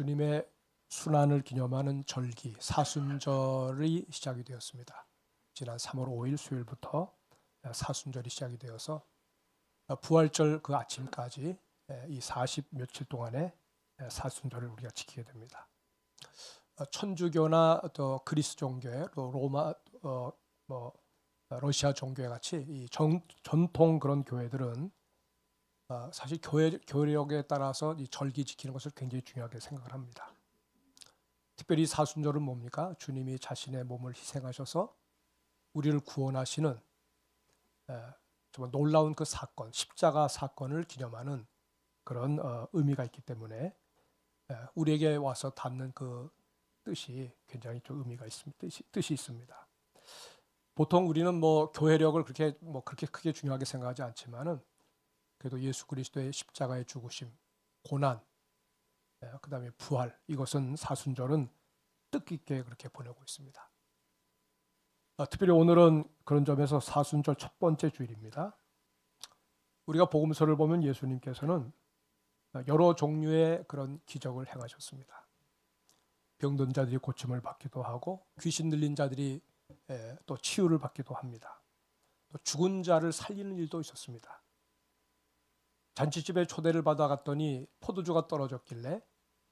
주님의 순환을 기념하는 절기 사순절이 시작이 되었습니다. 지난 3월 5일 수요일부터 사순절이 시작이 되어서 부활절 그 아침까지 이 40 며칠 동안의 사순절을 우리가 지키게 됩니다. 천주교나 또 그리스 종교의 또 로마 어, 뭐 러시아 종교회 같이 이 전, 전통 그런 교회들은 어, 사실 교회 교력에 따라서 이 절기 지키는 것을 굉장히 중요하게 생각을 합니다. 특별히 사순절은 뭡니까? 주님이 자신의 몸을 희생하셔서 우리를 구원하시는 에, 정말 놀라운 그 사건, 십자가 사건을 기념하는 그런 어, 의미가 있기 때문에 에, 우리에게 와서 닿는 그 뜻이 굉장히 좀 의미가 있습니다. 뜻이, 뜻이 있습니다. 보통 우리는 뭐 교회력을 그렇게 뭐 그렇게 크게 중요하게 생각하지 않지만은 그래도 예수 그리스도의 십자가의 죽으심, 고난, 예, 그다음에 부활 이것은 사순절은 뜻깊게 그렇게 보내고 있습니다. 아, 특별히 오늘은 그런 점에서 사순절 첫 번째 주일입니다. 우리가 복음서를 보면 예수님께서는 여러 종류의 그런 기적을 행하셨습니다. 병든 자들이 고침을 받기도 하고 귀신 들린 자들이 예, 또 치유를 받기도 합니다. 또 죽은 자를 살리는 일도 있었습니다. 잔치집에 초대를 받아 갔더니 포도주가 떨어졌길래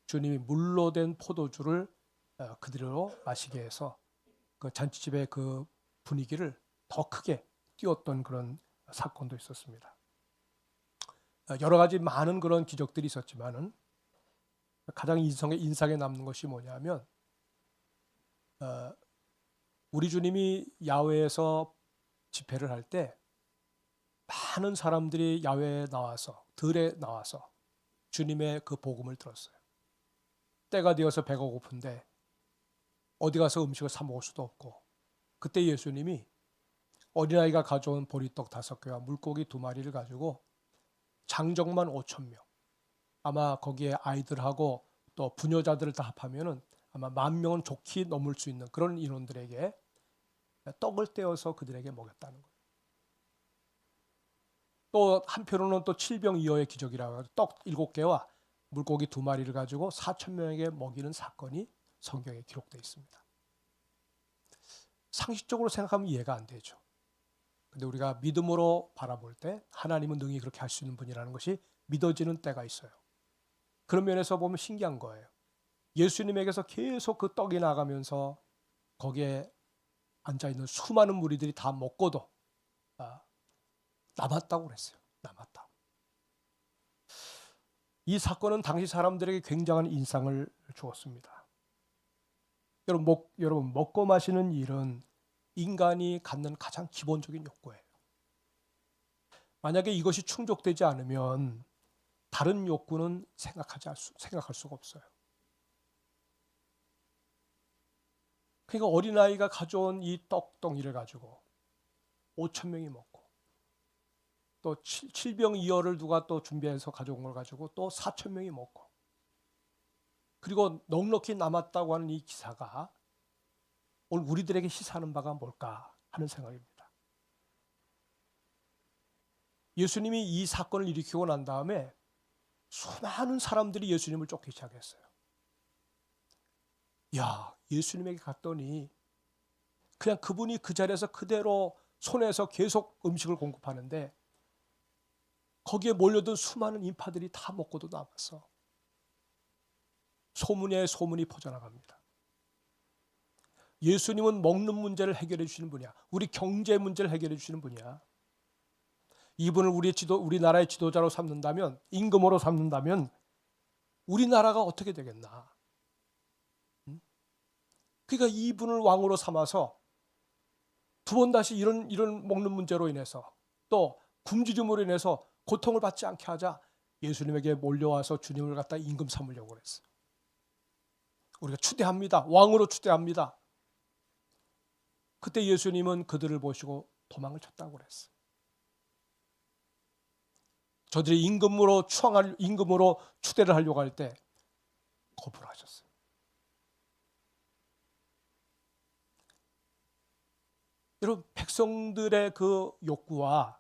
주님이 물로 된 포도주를 어, 그대로 마시게 해서 그 잔치집의 그 분위기를 더 크게 띄웠던 그런 사건도 있었습니다. 어, 여러 가지 많은 그런 기적들이 있었지만은 가장 인성에 인상에 남는 것이 뭐냐면 어, 우리 주님이 야외에서 집회를 할 때 많은 사람들이 야외에 나와서 들에 나와서 주님의 그 복음을 들었어요. 때가 되어서 배가 고픈데 어디 가서 음식을 사 먹을 수도 없고 그때 예수님이 어린아이가 가져온 보리떡 다섯 개와 물고기 두 마리를 가지고 장정만 5천 명 아마 거기에 아이들하고 또 부녀자들을 다 합하면은 아마 만 명은 좋게 넘을 수 있는 그런 인원들에게 떡을 떼어서 그들에게 먹였다는 거예요. 또 한편으로는 또 칠병 이어의 기적이라고 해서 떡 일곱 개와 물고기 두 마리를 가지고 4천 명에게 먹이는 사건이 성경에 기록되어 있습니다. 상식적으로 생각하면 이해가 안 되죠. 근데 우리가 믿음으로 바라볼 때 하나님은 능히 그렇게 할 수 있는 분이라는 것이 믿어지는 때가 있어요. 그런 면에서 보면 신기한 거예요. 예수님에게서 계속 그 떡이 나가면서 거기에 앉아 있는 수많은 무리들이 다 먹고도 아, 남았다고 그랬어요. 남았다. 이 사건은 당시 사람들에게 굉장한 인상을 주었습니다. 여러분, 먹, 여러분 먹고 마시는 일은 인간이 갖는 가장 기본적인 욕구예요. 만약에 이것이 충족되지 않으면 다른 욕구는 생각하지 수, 생각할 수가 없어요. 그러니까 어린아이가 가져온 이 떡덩이를 가지고 5천 명이 먹고 또 7병 2열을 누가 또 준비해서 가져온 걸 가지고 또 4천 명이 먹고 그리고 넉넉히 남았다고 하는 이 기사가 오늘 우리들에게 시사하는 바가 뭘까 하는 생각입니다. 예수님이 이 사건을 일으키고 난 다음에 수많은 사람들이 예수님을 쫓기 시작했어요. 야, 예수님에게 갔더니 그냥 그분이 그 자리에서 그대로 손에서 계속 음식을 공급하는데 거기에 몰려든 수많은 인파들이 다 먹고도 남았어. 소문에 소문이 퍼져나갑니다. 예수님은 먹는 문제를 해결해 주시는 분이야. 우리 경제 문제를 해결해 주시는 분이야. 이분을 우리 지도 우리나라의 지도자로 삼는다면 임금으로 삼는다면 우리나라가 어떻게 되겠나? 그러니까 이분을 왕으로 삼아서 두 번 다시 이런 이런 먹는 문제로 인해서 또 굶주림으로 인해서 고통을 받지 않게 하자 예수님에게 몰려와서 주님을 갖다 임금 삼으려고 그랬어요. 우리가 추대합니다. 왕으로 추대합니다. 그때 예수님은 그들을 보시고 도망을 쳤다고 그랬어요. 저들이 임금으로 추앙할 임금으로 추대를 하려고 할 때 거부를 하셨어요. 여러분 백성들의 그 욕구와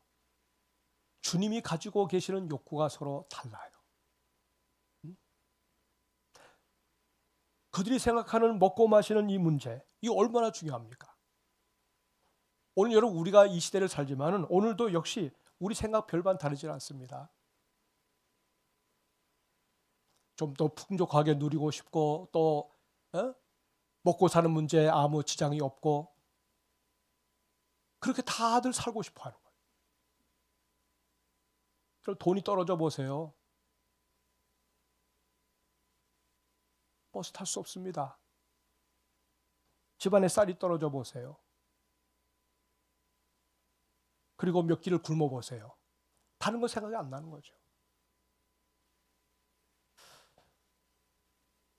주님이 가지고 계시는 욕구가 서로 달라요. 음? 그들이 생각하는 먹고 마시는 이 문제, 이거 얼마나 중요합니까? 오늘 여러분 우리가 이 시대를 살지만은 오늘도 역시 우리 생각 별반 다르지 않습니다. 좀 더 풍족하게 누리고 싶고 또 어? 먹고 사는 문제에 아무 지장이 없고 그렇게 다들 살고 싶어 하는 거예요. 그럼 돈이 떨어져 보세요. 버스 탈 수 없습니다. 집안에 쌀이 떨어져 보세요. 그리고 몇 끼를 굶어 보세요. 다른 거 생각이 안 나는 거죠.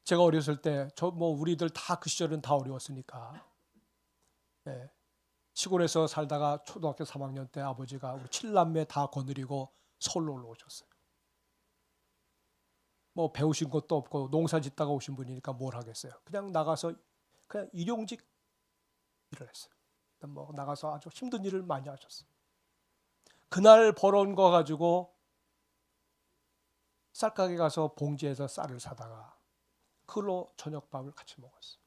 제가 어렸을 때 저 뭐 우리들 다 그 시절은 다 어려웠으니까 예, 시골에서 살다가 초등학교 3학년 때 아버지가 우리 칠남매 다 거느리고 서울로 올라오셨어요. 뭐 배우신 것도 없고 농사 짓다가 오신 분이니까 뭘 하겠어요. 그냥 나가서 그냥 일용직 일을 했어요. 뭐 나가서 아주 힘든 일을 많이 하셨어요. 그날 벌어온 거 가지고 쌀가게 가서 봉지에서 쌀을 사다가 그걸로 저녁밥을 같이 먹었어요.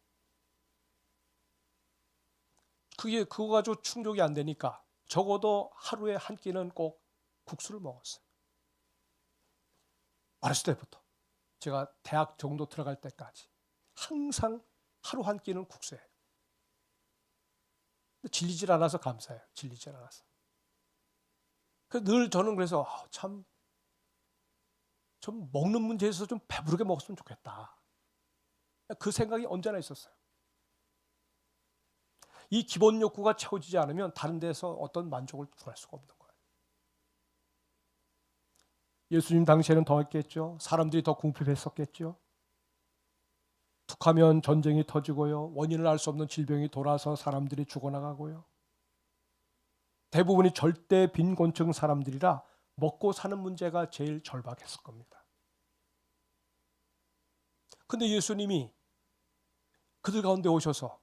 그게 그거 가지고 충족이 안 되니까 적어도 하루에 한 끼는 꼭 국수를 먹었어요. 어렸을 때부터 제가 대학 정도 들어갈 때까지 항상 하루 한 끼는 국수예요. 질리질 않아서 감사해요. 질리질 않아서. 그늘 저는 그래서 아, 참, 좀 먹는 문제에서 좀 배부르게 먹었으면 좋겠다. 그 생각이 언제나 있었어요. 이 기본 욕구가 채워지지 않으면 다른 데서 어떤 만족을 구할 수가 없는 거예요. 예수님 당시에는 더 했겠죠. 사람들이 더 궁핍했었겠죠. 툭하면 전쟁이 터지고요. 원인을 알 수 없는 질병이 돌아서 사람들이 죽어나가고요. 대부분이 절대 빈곤층 사람들이라 먹고 사는 문제가 제일 절박했을 겁니다. 근데 예수님이 그들 가운데 오셔서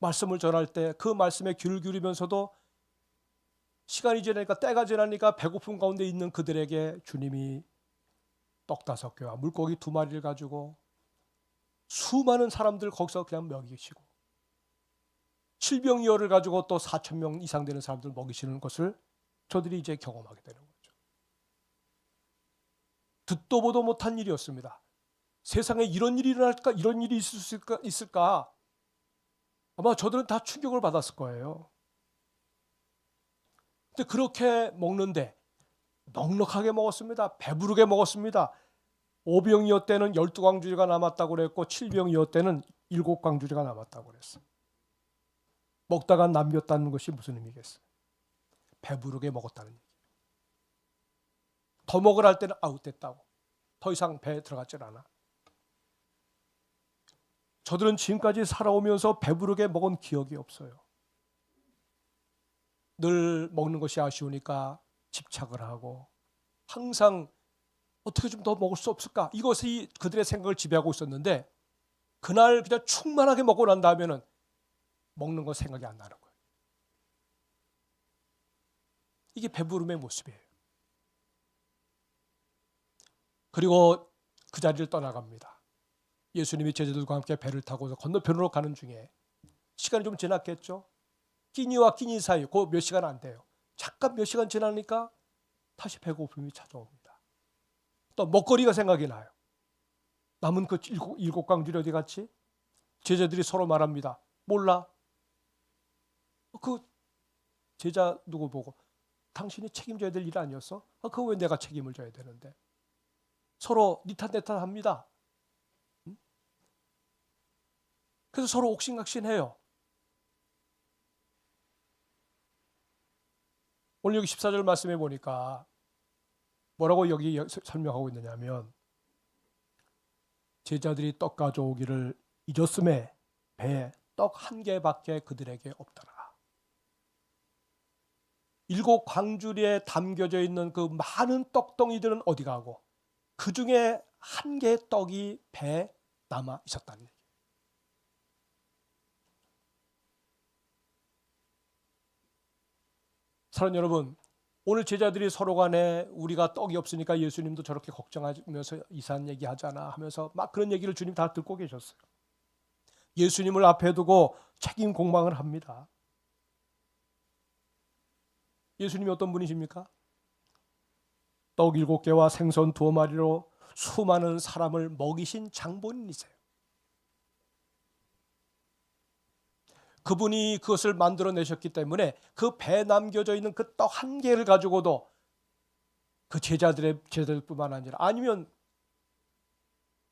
말씀을 전할 때 그 말씀에 귀를 기울이면서도 시간이 지나니까 때가 지나니까 배고픔 가운데 있는 그들에게 주님이 떡 다섯 개와 물고기 두 마리를 가지고 수많은 사람들 거기서 그냥 먹이시고 칠병이어를 가지고 또 4천 명 이상 되는 사람들 먹이시는 것을 저들이 이제 경험하게 되는 거죠. 듣도 보도 못한 일이었습니다. 세상에 이런 일이 일어날까 이런 일이 있을 수 있을까? 아마 저들은 다 충격을 받았을 거예요. 근데 그렇게 먹는데 넉넉하게 먹었습니다. 배부르게 먹었습니다. 오병이어 때는 열두 광주리가 남았다고 그랬고 칠병이어 때는 일곱 광주리가 남았다고 그랬어요. 먹다가 남겼다는 것이 무슨 의미겠어요? 배부르게 먹었다는 얘기. 더 먹으라 할 때는 아웃됐다고. 더 이상 배에 들어갔질 않아. 저들은 지금까지 살아오면서 배부르게 먹은 기억이 없어요. 늘 먹는 것이 아쉬우니까 집착을 하고 항상 어떻게 좀 더 먹을 수 없을까? 이것이 그들의 생각을 지배하고 있었는데 그날 그냥 충만하게 먹고 난 다음에는 먹는 거 생각이 안 나는 거예요. 이게 배부름의 모습이에요. 그리고 그 자리를 떠나갑니다. 예수님이 제자들과 함께 배를 타고서 건너편으로 가는 중에 시간이 좀 지났겠죠. 끼니와 끼니 사이 그 몇 시간 안 돼요. 잠깐 몇 시간 지나니까 다시 배고픔이 찾아옵니다. 또 먹거리가 생각이 나요. 남은 그 일곱, 일곱 강줄이 어디 갔지? 제자들이 서로 말합니다. 몰라. 그 제자 누구 보고 당신이 책임져야 될 일 아니었어? 아, 그거 왜 내가 책임을 져야 되는데? 서로 니탄내탄 합니다. 응? 그래서 서로 옥신각신해요. 오늘 여기 14절 말씀해 보니까 뭐라고 여기 설명하고 있느냐면 제자들이 떡 가져오기를 잊었음에 배에 떡 한 개밖에 그들에게 없더라. 일곱 광주리에 담겨져 있는 그 많은 떡덩이들은 어디 가고 그 중에 한 개의 떡이 배에 남아 있었다는 얘기예요. 사랑 여러분, 오늘 제자들이 서로 간에 우리가 떡이 없으니까 예수님도 저렇게 걱정하면서 이상한 얘기 하잖아 하면서 막 그런 얘기를 주님 다 듣고 계셨어요. 예수님을 앞에 두고 책임 공방을 합니다. 예수님이 어떤 분이십니까? 떡 일곱 개와 생선 두 마리로 수많은 사람을 먹이신 장본인이세요. 그분이 그것을 만들어 내셨기 때문에 그 배에 남겨져 있는 그 떡 한 개를 가지고도 그 제자들의 제자들뿐만 아니라 아니면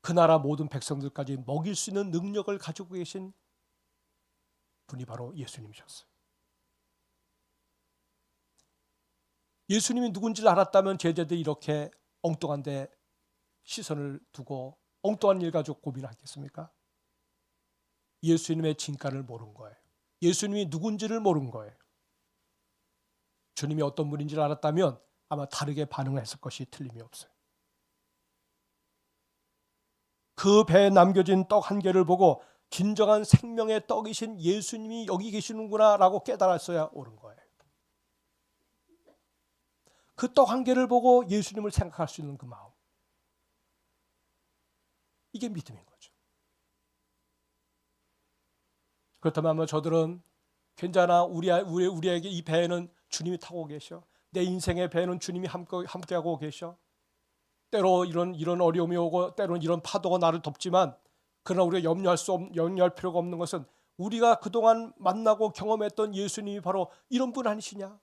그 나라 모든 백성들까지 먹일 수 있는 능력을 가지고 계신 분이 바로 예수님이셨어요. 예수님이 누군지를 알았다면 제자들이 이렇게 엉뚱한 데 시선을 두고 엉뚱한 일 가지고 고민하겠습니까? 예수님의 진가를 모른 거예요. 예수님이 누군지를 모른 거예요. 주님이 어떤 분인지를 알았다면 아마 다르게 반응했을 것이 틀림이 없어요. 그 배에 남겨진 떡 한 개를 보고 진정한 생명의 떡이신 예수님이 여기 계시는구나라고 깨달았어야 옳은 거예요. 그 떡 한 개를 보고 예수님을 생각할 수 있는 그 마음. 이게 믿음인 거죠. 그렇다면 아마 저들은 괜찮아 우리 우리 우리에게 이 배에는 주님이 타고 계셔. 내 인생의 배는 주님이 함께 함께하고 계셔. 때로 이런 이런 어려움이 오고 때로는 이런 파도가 나를 덮지만 그러나 우리가 염려할 수 없, 염려할 필요가 없는 것은 우리가 그동안 만나고 경험했던 예수님이 바로 이런 분 아니시냐?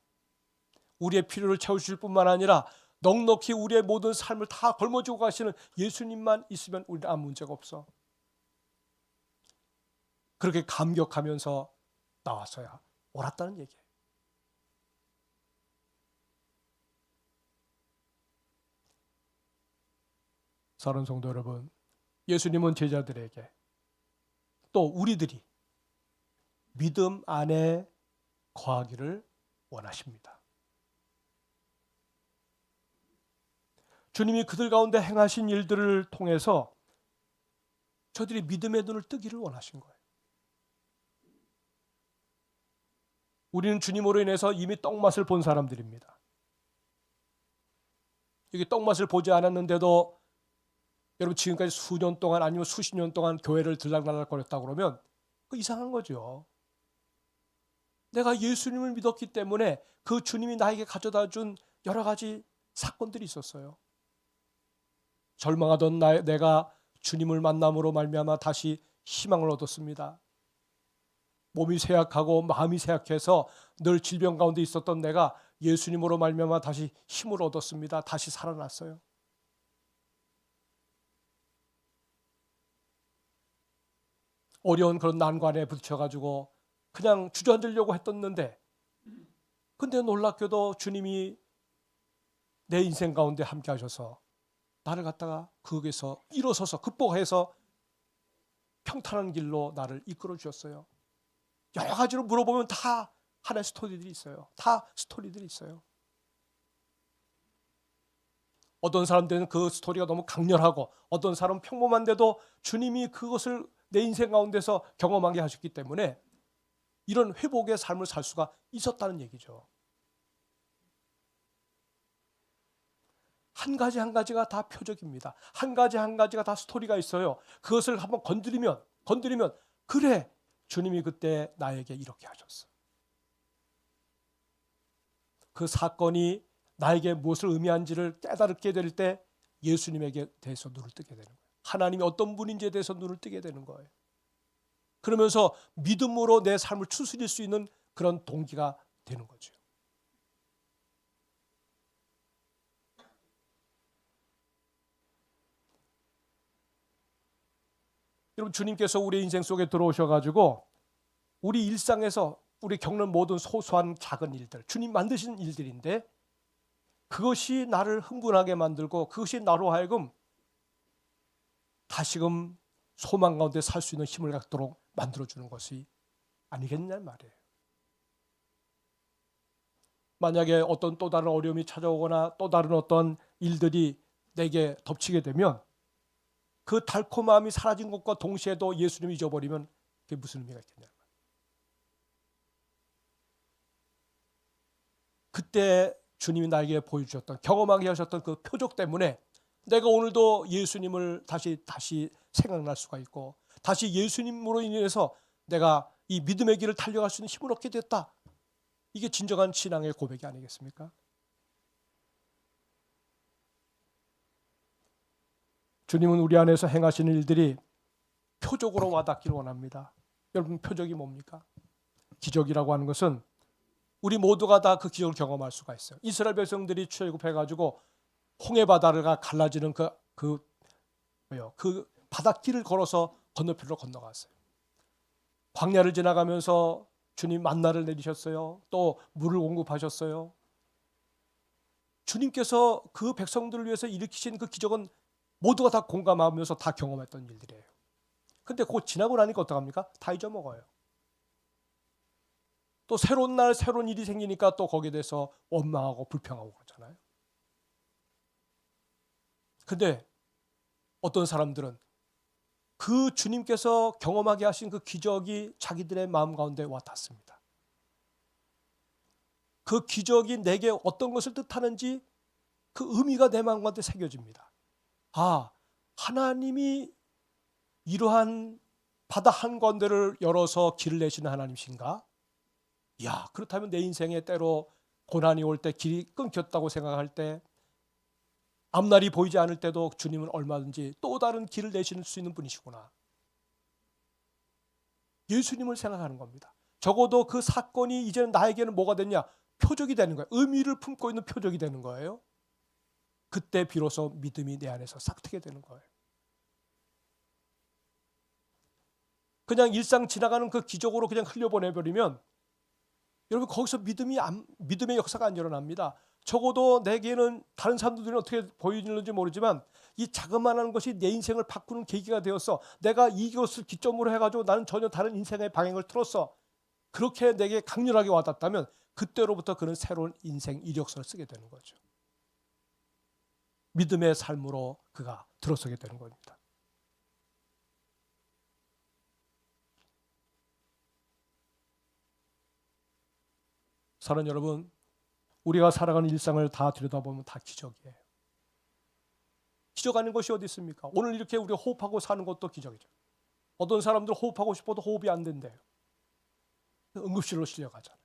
우리의 필요를 채우실 뿐만 아니라 넉넉히 우리의 모든 삶을 다 걸머쥐고 가시는 예수님만 있으면 우리는 아무 문제가 없어. 그렇게 감격하면서 나왔어야 옳았다는 얘기예요. 사랑하는 성도 여러분, 예수님은 제자들에게 또 우리들이 믿음 안에 거하기를 원하십니다. 주님이 그들 가운데 행하신 일들을 통해서 저들이 믿음의 눈을 뜨기를 원하신 거예요. 우리는 주님으로 인해서 이미 떡맛을 본 사람들입니다. 이게 떡맛을 보지 않았는데도 여러분 지금까지 수년 동안 아니면 수십 년 동안 교회를 들락날락 거렸다 그러면 그 이상한 거죠. 내가 예수님을 믿었기 때문에 그 주님이 나에게 가져다 준 여러 가지 사건들이 있었어요. 절망하던 나, 내가 주님을 만남으로 말미암아 다시 희망을 얻었습니다. 몸이 쇠약하고 마음이 쇠약해서 늘 질병 가운데 있었던 내가 예수님으로 말미암아 다시 힘을 얻었습니다. 다시 살아났어요. 어려운 그런 난관에 부딪혀가지고 그냥 주저앉으려고 했었는데 근데 놀랍게도 주님이 내 인생 가운데 함께 하셔서 나를 갖다가 거기서 일어서서 극복해서 평탄한 길로 나를 이끌어 주셨어요. 여러 가지로 물어보면 다 하나의 스토리들이 있어요. 다 스토리들이 있어요. 어떤 사람들은 그 스토리가 너무 강렬하고 어떤 사람은 평범한데도 주님이 그것을 내 인생 가운데서 경험하게 하셨기 때문에 이런 회복의 삶을 살 수가 있었다는 얘기죠. 한 가지 한 가지가 다 표적입니다. 한 가지 한 가지가 다 스토리가 있어요. 그것을 한번 건드리면 건드리면 그래 주님이 그때 나에게 이렇게 하셨어. 그 사건이 나에게 무엇을 의미한지를 깨달게 될 때 예수님에게 대해서 눈을 뜨게 되는 거예요. 하나님이 어떤 분인지에 대해서 눈을 뜨게 되는 거예요. 그러면서 믿음으로 내 삶을 추스릴 수 있는 그런 동기가 되는 거죠. 여러분 주님께서 우리 인생 속에 들어오셔 가지고 우리 일상에서 우리 겪는 모든 소소한 작은 일들, 주님 만드신 일들인데 그것이 나를 흥분하게 만들고 그것이 나로 하여금 다시금 소망 가운데 살 수 있는 힘을 갖도록 만들어 주는 것이 아니겠냐 말이에요. 만약에 어떤 또 다른 어려움이 찾아오거나 또 다른 어떤 일들이 내게 덮치게 되면 그 달콤함이 사라진 것과 동시에도 예수님을 잊어버리면 그게 무슨 의미가 있겠냐. 그때 주님이 나에게 보여주셨던 경험하게 하셨던 그 표적 때문에 내가 오늘도 예수님을 다시 다시 생각날 수가 있고 다시 예수님으로 인해서 내가 이 믿음의 길을 달려갈 수 있는 힘을 얻게 됐다. 이게 진정한 신앙의 고백이 아니겠습니까? 주님은 우리 안에서 행하시는 일들이 표적으로 와닿기를 원합니다. 여러분 표적이 뭡니까? 기적이라고 하는 것은 우리 모두가 다 그 기적을 경험할 수가 있어요. 이스라엘 백성들이 출애굽해 가지고 홍해 바다가 갈라지는 그 그 뭐요? 그 바닷길을 걸어서 건너편으로 건너갔어요. 광야를 지나가면서 주님 만나를 내리셨어요. 또 물을 공급하셨어요. 주님께서 그 백성들을 위해서 일으키신 그 기적은 모두가 다 공감하면서 다 경험했던 일들이에요. 근데 곧 지나고 나니까 어떡합니까? 다 잊어먹어요. 또 새로운 날 새로운 일이 생기니까 또 거기에 대해서 원망하고 불평하고 그러잖아요. 근데 어떤 사람들은 그 주님께서 경험하게 하신 그 기적이 자기들의 마음 가운데 와 닿습니다. 그 기적이 내게 어떤 것을 뜻하는지 그 의미가 내 마음 가운데 새겨집니다. 아, 하나님이 이러한 바다 한가운데를 열어서 길을 내시는 하나님이신가? 야, 그렇다면 내 인생에 때로 고난이 올 때 길이 끊겼다고 생각할 때 앞날이 보이지 않을 때도 주님은 얼마든지 또 다른 길을 내실 수 있는 분이시구나. 예수님을 생각하는 겁니다. 적어도 그 사건이 이제는 나에게는 뭐가 됐냐? 표적이 되는 거예요. 의미를 품고 있는 표적이 되는 거예요. 그때 비로소 믿음이 내 안에서 싹트게 되는 거예요. 그냥 일상 지나가는 그 기적으로 그냥 흘려보내버리면 여러분 거기서 믿음이 안, 믿음의 역사가 안 일어납니다. 적어도 내게는 다른 사람들은 어떻게 보이는지 모르지만 이 자그마한 것이 내 인생을 바꾸는 계기가 되어서 내가 이것을 기점으로 해가지고 나는 전혀 다른 인생의 방향을 틀었어. 그렇게 내게 강렬하게 와닿다면 그때로부터 그는 새로운 인생 이력서를 쓰게 되는 거죠. 믿음의 삶으로 그가 들어서게 되는 겁니다. 사랑 여러분, 우리가 살아가는 일상을 다 들여다보면 다 기적이에요. 기적 아닌 것이 어디 있습니까? 오늘 이렇게 우리가 호흡하고 사는 것도 기적이죠. 어떤 사람들 호흡하고 싶어도 호흡이 안 된대요. 응급실로 실려가잖아요.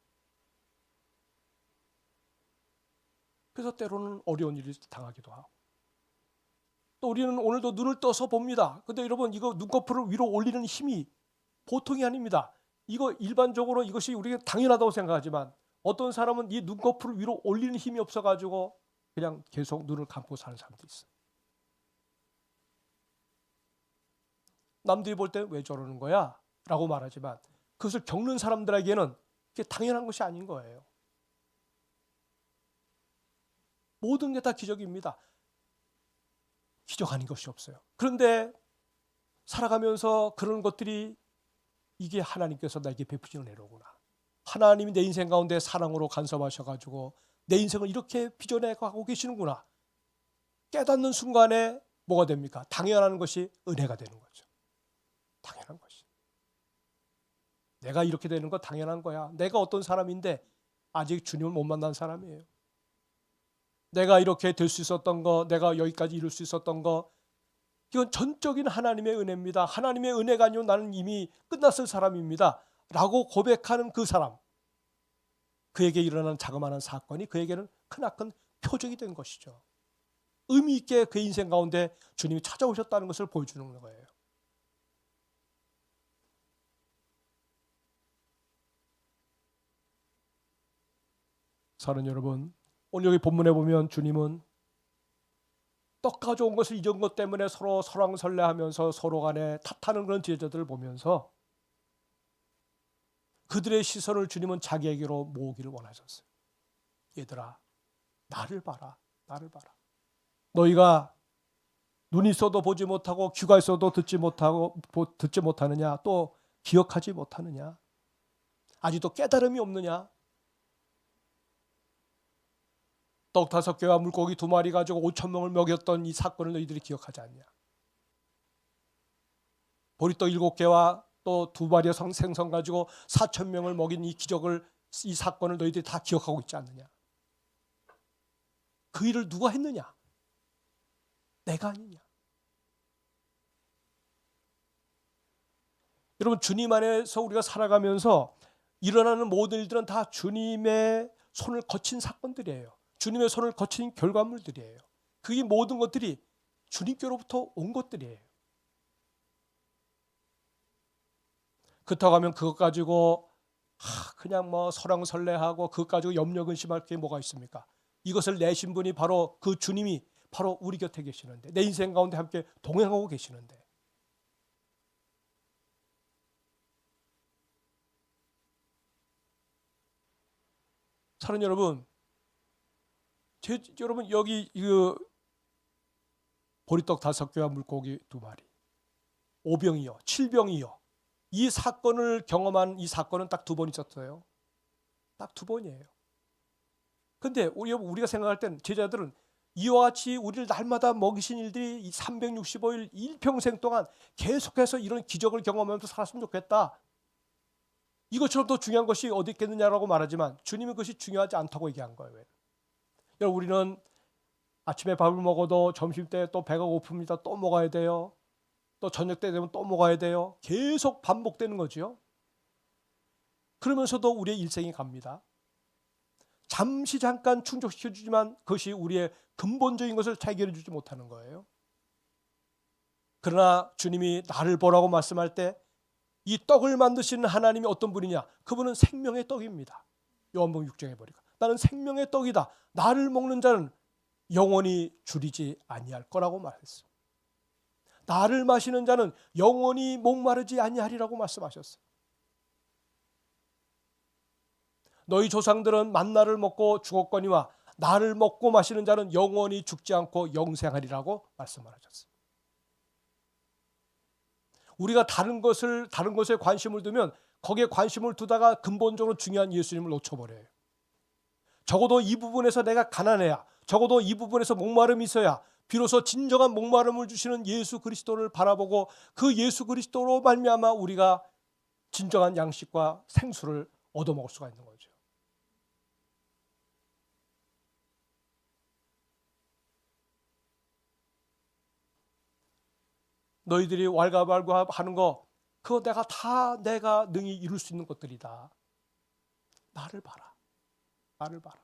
그래서 때로는 어려운 일을 당하기도 하고. 또 우리는 오늘도 눈을 떠서 봅니다. 근데 여러분 이거 눈꺼풀을 위로 올리는 힘이 보통이 아닙니다. 이거 일반적으로 이것이 우리가 당연하다고 생각하지만 어떤 사람은 이 눈꺼풀을 위로 올리는 힘이 없어 가지고 그냥 계속 눈을 감고 사는 사람도 있어요. 남들이 볼 때 왜 저러는 거야? 라고 말하지만 그것을 겪는 사람들에게는 그게 당연한 것이 아닌 거예요. 모든 게 다 기적입니다. 기적 아닌 것이 없어요. 그런데 살아가면서 그런 것들이 이게 하나님께서 나에게 베푸시는 애로구나. 하나님이 내 인생 가운데 사랑으로 간섭하셔가지고 내 인생을 이렇게 빚어내 가고 계시는구나. 깨닫는 순간에 뭐가 됩니까? 당연한 것이 은혜가 되는 거죠. 당연한 것이. 내가 이렇게 되는 거 당연한 거야. 내가 어떤 사람인데 아직 주님을 못 만난 사람이에요. 내가 이렇게 될 수 있었던 거, 내가 여기까지 이룰 수 있었던 거, 이건 전적인 하나님의 은혜입니다. 하나님의 은혜가 아니면 나는 이미 끝났을 사람입니다. 라고 고백하는 그 사람 그에게 일어난 자그마한 사건이 그에게는 크나큰 표적이 된 것이죠. 의미 있게 그 인생 가운데 주님이 찾아오셨다는 것을 보여주는 거예요. 사는 여러분, 오늘 여기 본문에 보면 주님은 떡 가져온 것을 잊은 것 때문에 서로 설왕설래하면서 서로 간에 탓하는 그런 제자들을 보면서 그들의 시선을 주님은 자기에게로 모으기를 원하셨어요. 얘들아, 나를 봐라. 나를 봐라. 너희가 눈이 있어도 보지 못하고 귀가 있어도 듣지 못하고 듣지 못하느냐? 또 기억하지 못하느냐? 아직도 깨달음이 없느냐? 떡 다섯 개와 물고기 두 마리 가지고 오천 명을 먹였던 이 사건을 너희들이 기억하지 않냐? 보리떡 일곱 개와 또 두 마리의 생선 가지고 4천 명을 먹인 이 기적을 이 사건을 너희들이 다 기억하고 있지 않느냐? 그 일을 누가 했느냐? 내가 아니냐? 여러분 주님 안에서 우리가 살아가면서 일어나는 모든 일들은 다 주님의 손을 거친 사건들이에요. 주님의 손을 거친 결과물들이에요. 그게 모든 것들이 주님께로부터 온 것들이에요. 그렇다고 하면 그것 가지고 하, 그냥 뭐 설왕설래하고 그것 가지고 염려 근심할 게 뭐가 있습니까? 이것을 내신 분이 바로 그 주님이 바로 우리 곁에 계시는데 내 인생 가운데 함께 동행하고 계시는데 사는 여러분, 제, 여러분 여기 그 보리떡 다섯 개와 물고기 두 마리, 오병이요, 칠병이요. 이 사건을 경험한 이 사건은 딱 두 번 있었어요. 딱 두 번이에요. 근데 우리 우리가 생각할 땐 제자들은 이와 같이 우리를 날마다 먹이신 일들이 이 365일 일평생 동안 계속해서 이런 기적을 경험하면서 살았으면 좋겠다. 이것처럼 더 중요한 것이 어디 있겠느냐라고 말하지만 주님은 그것이 중요하지 않다고 얘기한 거예요. 여러분 우리는 아침에 밥을 먹어도 점심 때 또 배가 고픕니다. 또 먹어야 돼요. 또 저녁 때 되면 또 먹어야 돼요. 계속 반복되는 거죠. 그러면서도 우리의 일생이 갑니다. 잠시 잠깐 충족시켜 주지만 그것이 우리의 근본적인 것을 해결해 주지 못하는 거예요. 그러나 주님이 나를 보라고 말씀할 때 이 떡을 만드시는 하나님이 어떤 분이냐? 그분은 생명의 떡입니다. 요한복음 6장에 보니까 나는 생명의 떡이다. 나를 먹는 자는 영원히 줄이지 아니할 거라고 말했어. 나를 마시는 자는 영원히 목마르지 아니하리라고 말씀하셨어요. 너희 조상들은 만나를 먹고 죽었거니와 나를 먹고 마시는 자는 영원히 죽지 않고 영생하리라고 말씀하셨어요. 우리가 다른 것을 다른 것에 관심을 두면 거기에 관심을 두다가 근본적으로 중요한 예수님을 놓쳐버려요. 적어도 이 부분에서 내가 가난해야, 적어도 이 부분에서 목마름이 있어야 비로소 진정한 목마름을 주시는 예수 그리스도를 바라보고 그 예수 그리스도로 말미암아 우리가 진정한 양식과 생수를 얻어먹을 수가 있는 거죠. 너희들이 왈가왈부 하는 거 그거 내가 다 내가 능히 이룰 수 있는 것들이다. 나를 봐라. 나를 봐라.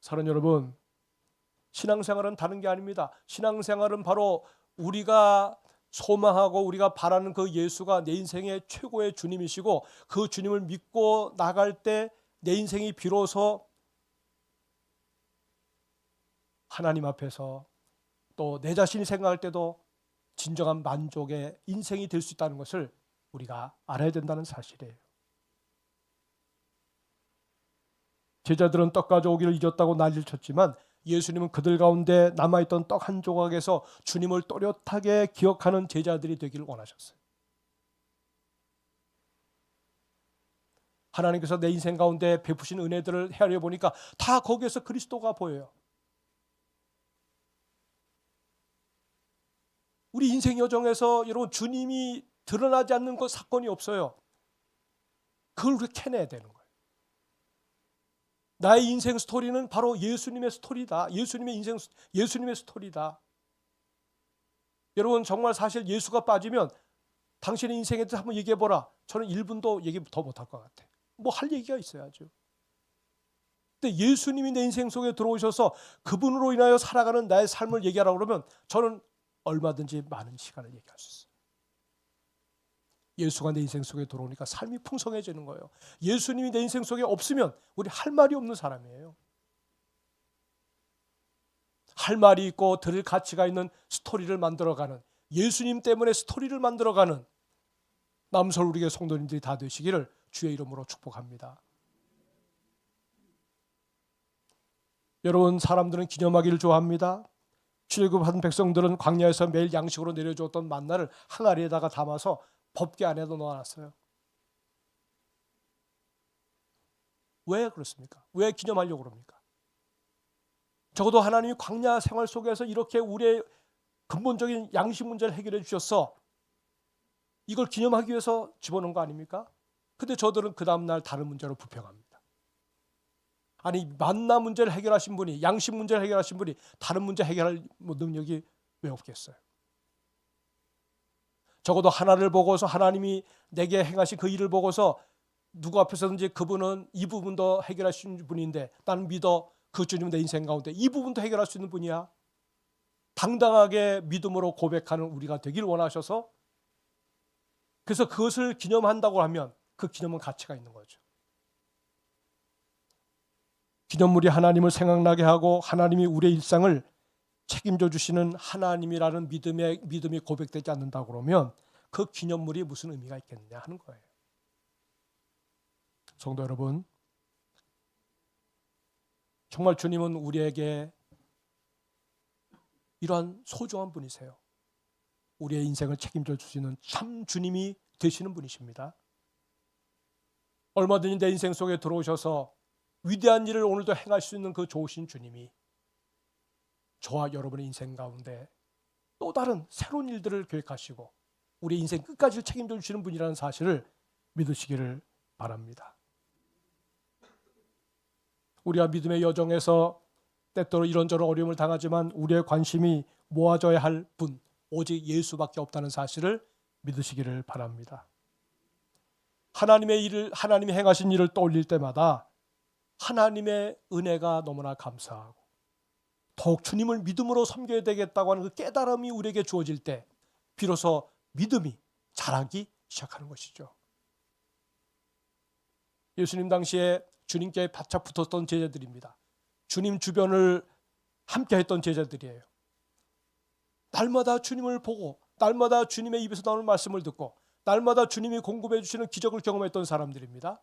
사랑 여러분, 신앙생활은 다른 게 아닙니다. 신앙생활은 바로 우리가 소망하고 우리가 바라는 그 예수가 내 인생의 최고의 주님이시고 그 주님을 믿고 나갈 때 내 인생이 비로소 하나님 앞에서 또 내 자신이 생각할 때도 진정한 만족의 인생이 될 수 있다는 것을 우리가 알아야 된다는 사실이에요. 제자들은 떡 가져오기를 잊었다고 난리를 쳤지만 예수님은 그들 가운데 남아있던 떡 한 조각에서 주님을 또렷하게 기억하는 제자들이 되기를 원하셨어요. 하나님께서 내 인생 가운데 베푸신 은혜들을 헤아려 보니까 다 거기에서 그리스도가 보여요. 우리 인생 여정에서 여러분 주님이 드러나지 않는 것 사건이 없어요. 그걸 우리 캐내야 되는 거예요. 나의 인생 스토리는 바로 예수님의 스토리다. 예수님의 인생 예수님의 스토리다. 여러분 정말 사실 예수가 빠지면 당신의 인생에 대해서 한번 얘기해 보라. 저는 1분도 얘기 더 못할 것 같아. 뭐 할 얘기가 있어야죠. 근데 예수님이 내 인생 속에 들어오셔서 그분으로 인하여 살아가는 나의 삶을 얘기하라 그러면 저는 얼마든지 많은 시간을 얘기할 수 있어요. 예수가 내 인생 속에 들어오니까 삶이 풍성해지는 거예요. 예수님이 내 인생 속에 없으면 우리 할 말이 없는 사람이에요. 할 말이 있고 들을 가치가 있는 스토리를 만들어가는 예수님 때문에 스토리를 만들어가는 남서울리교 성도님들이 다 되시기를 주의 이름으로 축복합니다. 여러분 사람들은 기념하기를 좋아합니다. 출애굽한 백성들은 광야에서 매일 양식으로 내려주었던 만나를 항아리에다가 담아서 법계 안에도 넣어놨어요. 왜 그렇습니까? 왜 기념하려고 그럽니까? 적어도 하나님이 광야 생활 속에서 이렇게 우리의 근본적인 양식 문제를 해결해 주셨어. 이걸 기념하기 위해서 집어넣은 거 아닙니까? 근데 저들은 그 다음날 다른 문제로 불평합니다. 아니 만나 문제를 해결하신 분이 양식 문제를 해결하신 분이 다른 문제 해결할 뭐 능력이 왜 없겠어요? 적어도 하나를 보고서 하나님이 내게 행하신 그 일을 보고서 누구 앞에서든지 그분은 이 부분도 있는 분인데 나는 믿어 그 주님은 내 인생 가운데 이 부분도 해결할 수 있는 분이야. 당당하게 믿음으로 고백하는 우리가 되길 원하셔서 그래서 그것을 기념한다고 하면 그 기념은 가치가 있는 거죠. 기념물이 하나님을 생각나게 하고 하나님이 우리의 일상을 책임져 주시는 하나님이라는 믿음의 믿음이 고백되지 않는다 그러면 그 기념물이 무슨 의미가 있겠느냐 하는 거예요. 성도 여러분, 정말 주님은 우리에게 이러한 소중한 분이세요. 우리의 인생을 책임져 주시는 참 주님이 되시는 분이십니다. 얼마든지 내 인생 속에 들어오셔서 위대한 일을 오늘도 행할 수 있는 그 좋으신 주님이 저와 여러분의 인생 가운데 또 다른 새로운 일들을 계획하시고 우리 인생 끝까지 책임져 주시는 분이라는 사실을 믿으시기를 바랍니다. 우리가 믿음의 여정에서 때때로 이런저런 어려움을 당하지만 우리의 관심이 모아져야 할 분, 오직 예수밖에 없다는 사실을 믿으시기를 바랍니다. 하나님의 일을 하나님이 행하신 일을 떠올릴 때마다 하나님의 은혜가 너무나 감사하고 더욱 주님을 믿음으로 섬겨야 되겠다고 하는 그 깨달음이 우리에게 주어질 때 비로소 믿음이 자라기 시작하는 것이죠. 예수님 당시에 주님께 바짝 붙었던 제자들입니다. 주님 주변을 함께 했던 제자들이에요. 날마다 주님을 보고 날마다 주님의 입에서 나오는 말씀을 듣고 날마다 주님이 공급해 주시는 기적을 경험했던 사람들입니다.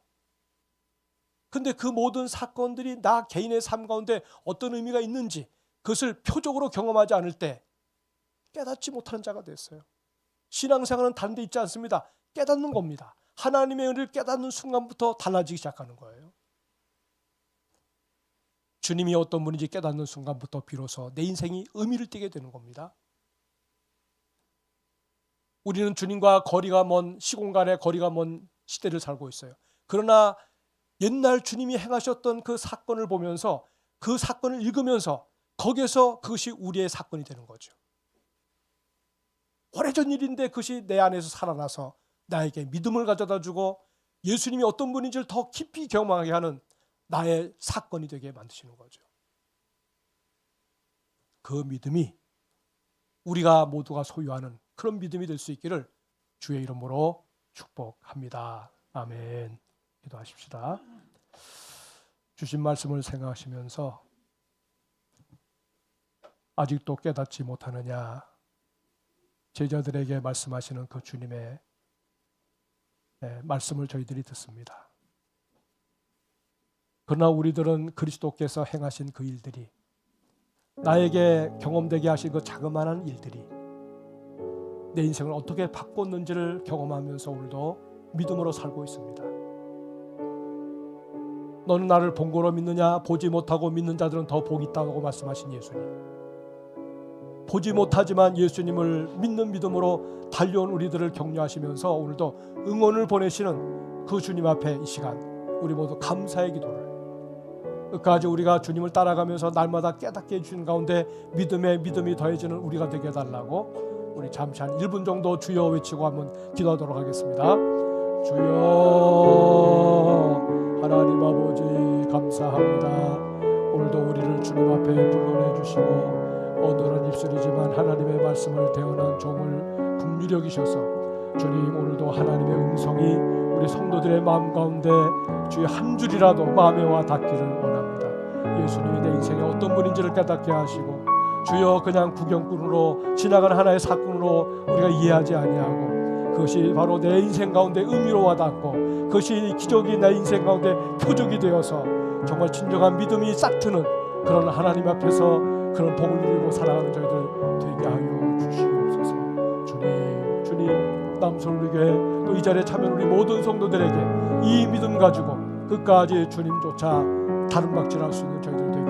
근데 그 모든 사건들이 나 개인의 삶 가운데 어떤 의미가 있는지 그것을 표적으로 경험하지 않을 때 깨닫지 못하는 자가 됐어요. 신앙생활은 다른 데 있지 않습니다. 깨닫는 겁니다. 하나님의 은혜를 깨닫는 순간부터 달라지기 시작하는 거예요. 주님이 어떤 분인지 깨닫는 순간부터 비로소 내 인생이 의미를 띠게 되는 겁니다. 우리는 주님과 거리가 먼 시공간의 거리가 먼 시대를 살고 있어요. 그러나 옛날 주님이 행하셨던 그 사건을 보면서 그 사건을 읽으면서 거기에서 그것이 우리의 사건이 되는 거죠. 오래전 일인데 그것이 내 안에서 살아나서 나에게 믿음을 가져다 주고 예수님이 어떤 분인지를 더 깊이 경험하게 하는 나의 사건이 되게 만드시는 거죠. 그 믿음이 우리가 모두가 소유하는 그런 믿음이 될 수 있기를 주의 이름으로 축복합니다. 아멘. 기도하십시다. 주신 말씀을 생각하시면서 아직도 깨닫지 못하느냐 제자들에게 말씀하시는 그 주님의 네, 말씀을 저희들이 듣습니다. 그러나 우리들은 그리스도께서 행하신 그 일들이 나에게 경험되게 하신 그 자그마한 일들이 내 인생을 어떻게 바꿨는지를 경험하면서 오늘도 믿음으로 살고 있습니다. 너는 나를 본 거로 믿느냐? 보지 못하고 믿는 자들은 더 복이 있다고 말씀하신 예수님. 보지 못하지만 예수님을 믿는 믿음으로 달려온 우리들을 격려하시면서 오늘도 응원을 보내시는 그 주님 앞에 이 시간 우리 모두 감사의 기도를 끝까지 우리가 주님을 따라가면서 날마다 깨닫게 해주시는 가운데 믿음에 믿음이 더해지는 우리가 되게 해달라고 우리 잠시 한 1분 정도 주여 외치고 한번 기도하도록 하겠습니다. 주여 말씀을 대언한 종을 국률 여기셔서 주님 오늘도 하나님의 음성이 우리 성도들의 마음 가운데 주의 한 줄이라도 마음에 와 닿기를 원합니다. 예수님이 내 인생에 어떤 분인지를 깨닫게 하시고 주여 그냥 구경꾼으로 지나가는 하나의 사건으로 우리가 이해하지 아니하고 그것이 바로 내 인생 가운데 의미로 와닿고 그것이 기적이 내 인생 가운데 표적이 되어서 정말 진정한 믿음이 싹트는 그런 하나님 앞에서 그런 복을 누리고 살아가는 저희들 되게 주시옵소서. 남솔리교회 또 이 자리에 참여한 우리 모든 성도들에게 이 믿음 가지고 끝까지 주님 쫓아 다른 박질할 수 있는 저희들 되게